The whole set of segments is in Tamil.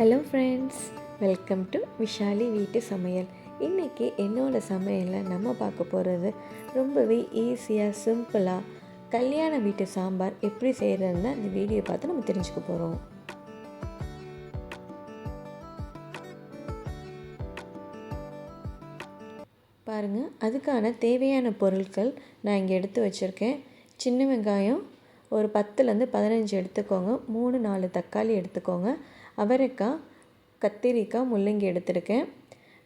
Hello friends welcome to Vishali வீட்டு சமையல் இன்றைக்கி என்னோடய சமையலில் நம்ம பார்க்க போகிறது ரொம்பவே ஈஸியாக சிம்பிளாக கல்யாண வீட்டு சாம்பார் எப்படி செய்கிறதுன்னு இந்த வீடியோ பார்த்து நம்ம தெரிஞ்சுக்க போகிறோம் பாருங்கள் அதுக்கான தேவையான பொருட்கள் நான் இங்கே எடுத்து வச்சுருக்கேன். சின்ன வெங்காயம் ஒரு பத்துலேருந்து பதினஞ்சு எடுத்துக்கோங்க. மூணு நாலு தக்காளி எடுத்துக்கோங்க. அவரைக்காய் கத்திரிக்காய் முள்ளங்கி எடுத்திருக்கேன்.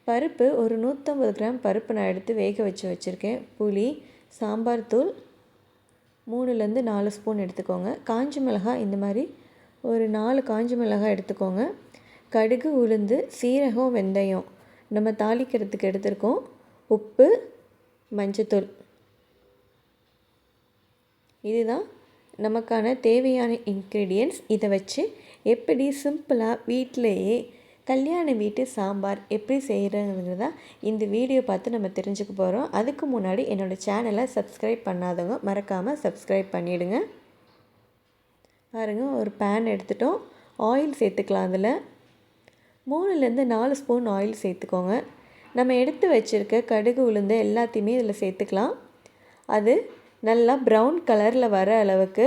பருப்பு ஒரு நூற்றம்பது கிராம் பருப்பு நான் எடுத்து வேக வச்சு வச்சுருக்கேன். புளி சாம்பார் தூள் மூணுலேருந்து நாலு ஸ்பூன் எடுத்துக்கோங்க. காஞ்சி மிளகாய் இந்த மாதிரி ஒரு நாலு காஞ்சி மிளகாய் எடுத்துக்கோங்க. கடுகு உளுந்து சீரகம் வெந்தயம் நம்ம தாளிக்கிறதுக்கு எடுத்திருக்கோம். உப்பு மஞ்சத்தூள். இதுதான் நமக்கான தேவையான இன்க்ரீடியன்ஸ் இதை வச்சு எப்படி சிம்பிளாக வீட்டிலையே கல்யாண வீட்டு சாம்பார் எப்படி செய்கிறதுங்கிறத இந்த வீடியோ பார்த்து நம்ம தெரிஞ்சுக்க போகிறோம் அதுக்கு முன்னாடி என்னோடய சேனலை சப்ஸ்கிரைப் பண்ணாதவங்க மறக்காமல் சப்ஸ்கிரைப் பண்ணிவிடுங்க பாருங்கள் ஒரு பேன் எடுத்துட்டோம். ஆயில் சேர்த்துக்கலாம் அதில். மூணுலேருந்து நாலு ஸ்பூன் ஆயில் சேர்த்துக்கோங்க. நம்ம எடுத்து வச்சுருக்க கடுகு உளுந்து எல்லாத்தையுமே இதில் சேர்த்துக்கலாம். அது நல்லா ப்ரௌன் கலரில் வர அளவுக்கு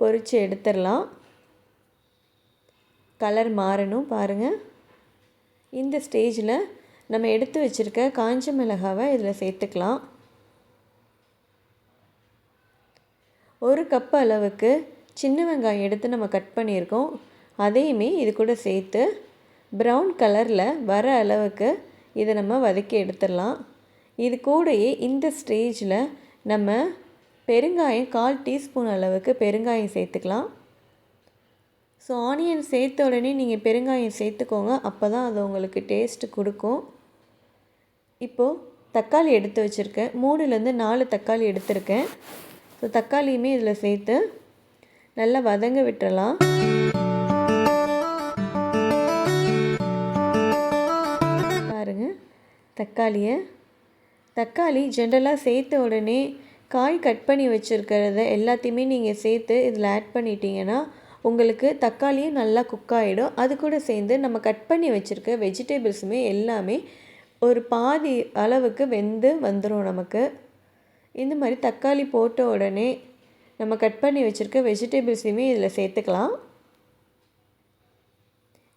பொரித்து எடுத்துடலாம். கலர் மாறணும் பாருங்கள் இந்த ஸ்டேஜில் நம்ம எடுத்து வச்சுருக்க காஞ்ச மிளகாவை இதில் சேர்த்துக்கலாம். ஒரு கப் அளவுக்கு சின்ன வெங்காயம் எடுத்து நம்ம கட் பண்ணியிருக்கோம். அதையுமே இது கூட சேர்த்து ப்ரௌன் கலரில் வர அளவுக்கு இதை நம்ம வதக்கி எடுத்துடலாம். இது கூடயே இந்த ஸ்டேஜில் நம்ம பெருங்காயம் கால் டீஸ்பூன் அளவுக்கு பெருங்காயம் சேர்த்துக்கலாம். ஸோ ஆனியன் சேர்த்த உடனே நீங்கள் பெருங்காயம் சேர்த்துக்கோங்க. அப்போ தான் அது உங்களுக்கு டேஸ்ட்டு கொடுக்கும். இப்போது தக்காளி எடுத்து வச்சுருக்கேன். மூணுலேருந்து நாலு தக்காளி எடுத்திருக்கேன். ஸோ தக்காளியுமே இதில் சேர்த்து நல்லா வதங்க விட்டுறலாம். பாருங்கள் தக்காளியை. தக்காளி ஜென்ரலாக சேர்த்த உடனே காய் கட் பண்ணி வச்சுருக்கிறத எல்லாத்தையுமே நீங்கள் சேர்த்து இதில் ஆட் பண்ணிட்டீங்கன்னா உங்களுக்கு தக்காளியும் நல்லா குக் ஆகிடும் அது கூட சேர்ந்து நம்ம கட் பண்ணி வச்சுருக்க வெஜிடபிள்ஸுமே எல்லாமே ஒரு பாதி அளவுக்கு வெந்து வந்துடும் நமக்கு. இந்த மாதிரி தக்காளி போட்ட உடனே நம்ம கட் பண்ணி வச்சுருக்க வெஜிடபிள்ஸையுமே இதில் சேர்த்துக்கலாம்.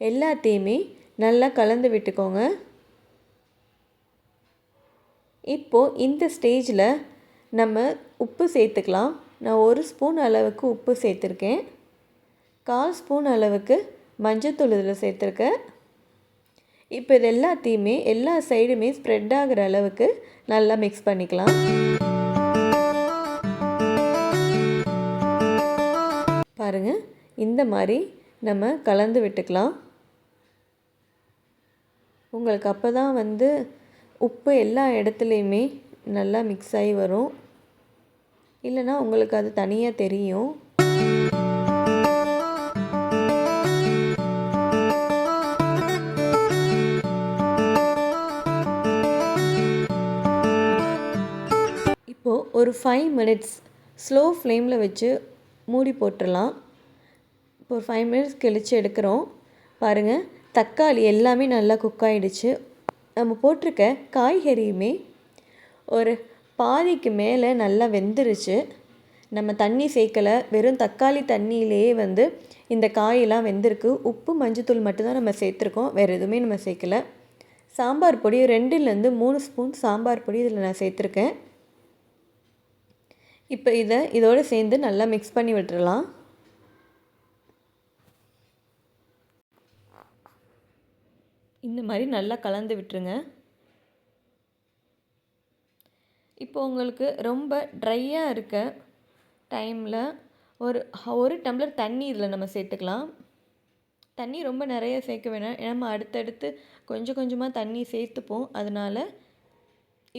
எல்லாத்தையுமே நல்லா கலந்து விட்டுக்கோங்க. இப்போது இந்த ஸ்டேஜில் நம்ம உப்பு சேர்த்துக்கலாம். நான் ஒரு ஸ்பூன் அளவுக்கு உப்பு சேர்த்துருக்கேன். கால் ஸ்பூன் அளவுக்கு மஞ்சத்தூள் இதில் சேர்த்துருக்கேன் இப்போ இது எல்லாத்தையுமே எல்லா சைடுமே ஸ்ப்ரெட் ஆகிற அளவுக்கு நல்லா மிக்ஸ் பண்ணிக்கலாம். பாருங்கள் இந்த மாதிரி நம்ம கலந்து விட்டுக்கலாம். உங்களுக்கு அப்போ தான் வந்து உப்பு எல்லா இடத்துலையுமே நல்லா மிக்ஸ் ஆகி வரும். இல்லைனா உங்களுக்கு அது தனியாக தெரியும். ஒரு ஃபைவ் மினிட்ஸ் ஸ்லோ ஃப்ளேமில் வச்சு மூடி போட்டுடலாம் இப்போ ஒரு ஃபைவ் மினிட்ஸ் கழித்து எடுக்கிறோம். பாருங்கள் தக்காளி எல்லாமே நல்லா குக் ஆகிடுச்சு நம்ம போட்டிருக்க காய்கறியுமே ஒரு பாதிக்கு மேலே நல்லா வெந்துருச்சு. நம்ம தண்ணி சேர்க்கலை. வெறும் தக்காளி தண்ணியிலேயே வந்து இந்த காயெல்லாம் வெந்திருக்கு. உப்பு மஞ்சத்தூள் மட்டும்தான் நம்ம சேர்த்துருக்கோம். வேறு எதுவுமே நம்ம சேர்க்கலை. சாம்பார் பொடி ரெண்டுலேருந்து மூணு ஸ்பூன் சாம்பார் பொடி இதில் நான் சேர்த்துருக்கேன். இப்போ இதை இதோடு சேர்ந்து நல்லா மிக்ஸ் பண்ணி விட்டுறலாம். இந்த மாதிரி நல்லா கலந்து விட்டுருங்க. இப்போ உங்களுக்கு ரொம்ப ட்ரையாக இருக்க டைமில் ஒரு ஒரு டம்ளர் தண்ணி இதில் நம்ம சேர்த்துக்கலாம். தண்ணி ரொம்ப நிறைய சேர்க்க வேணாம். நம்ம அடுத்தடுத்து கொஞ்சம் கொஞ்சமாக தண்ணி சேர்த்துப்போம். அதனால்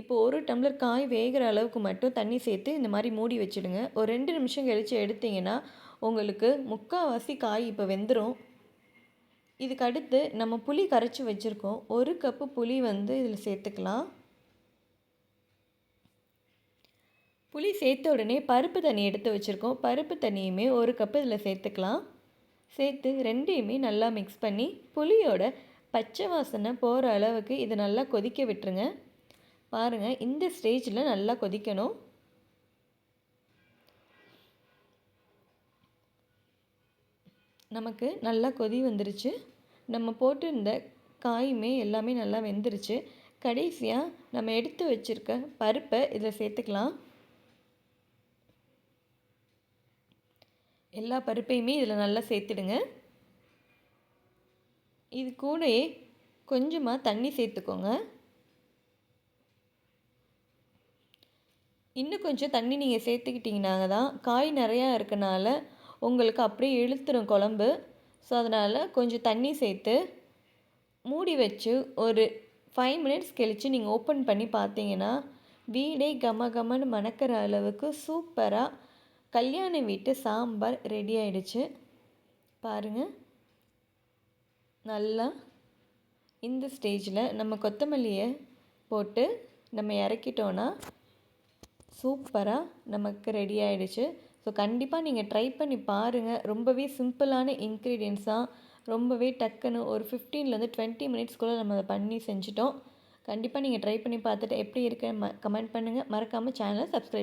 இப்போ ஒரு டம்ளர் காய் வேகிற அளவுக்கு மட்டும் தண்ணி சேர்த்து இந்த மாதிரி மூடி வச்சுடுங்க. ஒரு ரெண்டு நிமிஷம் கழித்து எடுத்திங்கன்னா உங்களுக்கு முக்கால்வாசி காய் இப்போ வெந்துடும் இதுக்கு அடுத்து நம்ம புளி கரைச்சி வச்சுருக்கோம். ஒரு கப்பு புளி வந்து இதில் சேர்த்துக்கலாம். புளி சேர்த்த உடனே பருப்பு தண்ணி எடுத்து வச்சுருக்கோம். பருப்பு தண்ணியுமே ஒரு கப்பு இதில் சேர்த்துக்கலாம். சேர்த்து ரெண்டையுமே நல்லா மிக்ஸ் பண்ணி புளியோட பச்சை வாசனை போகிற அளவுக்கு இதை நல்லா கொதிக்க விட்டுருங்க. பாருங்கள் இந்த ஸ்டேஜில் நல்லா கொதிக்கணும். நமக்கு நல்லா கொதி வந்துருச்சு. நம்ம போட்டிருந்த காயுமே எல்லாமே நல்லா வெந்துருச்சு. கடைசியாக நம்ம எடுத்து வச்சுருக்க பருப்பை இதில் சேர்த்துக்கலாம். எல்லா பருப்பையுமே இதில் நல்லா சேர்த்துடுங்க. இது கூடயே கொஞ்சமாக தண்ணி சேர்த்துக்கோங்க. இன்னும் கொஞ்சம் தண்ணி நீங்கள் சேர்த்துக்கிட்டிங்கனாங்க தான் காய் நிறையா இருக்கனால உங்களுக்கு அப்படியே இழுத்துரும் குழம்பு. ஸோ அதனால் கொஞ்சம் தண்ணி சேர்த்து மூடி வச்சு ஒரு ஃபைவ் மினிட்ஸ் கழித்து நீங்கள் ஓப்பன் பண்ணி பார்த்தீங்கன்னா வீடே கம கமன்னு மணக்கிற அளவுக்கு சூப்பராக கல்யாண வீட்டு சாம்பார் ரெடி ஆயிடுச்சு. பாருங்கள் நல்லா இந்த ஸ்டேஜில் நம்ம கொத்தமல்லியை போட்டு நம்ம இறக்கிட்டோன்னா சூப்பராக நமக்கு ரெடி ஆகிடுச்சு ஸோ கண்டிப்பாக நீங்கள் ட்ரை பண்ணி பாருங்கள் ரொம்பவே சிம்பிளான இன்க்ரீடியன்ஸாக ரொம்பவே டக்குன்னு ஒரு ஃபிஃப்டீன்லேருந்து டுவெண்ட்டி மினிட்ஸ்க்குள்ளே நம்ம அதை பண்ணி செஞ்சுட்டோம். கண்டிப்பாக நீங்கள் ட்ரை பண்ணி பார்த்துட்டு எப்படி இருக்குன்னு ம கமெண்ட் பண்ணுங்கள் மறக்காமல் சேனலை சப்ஸ்கிரைப்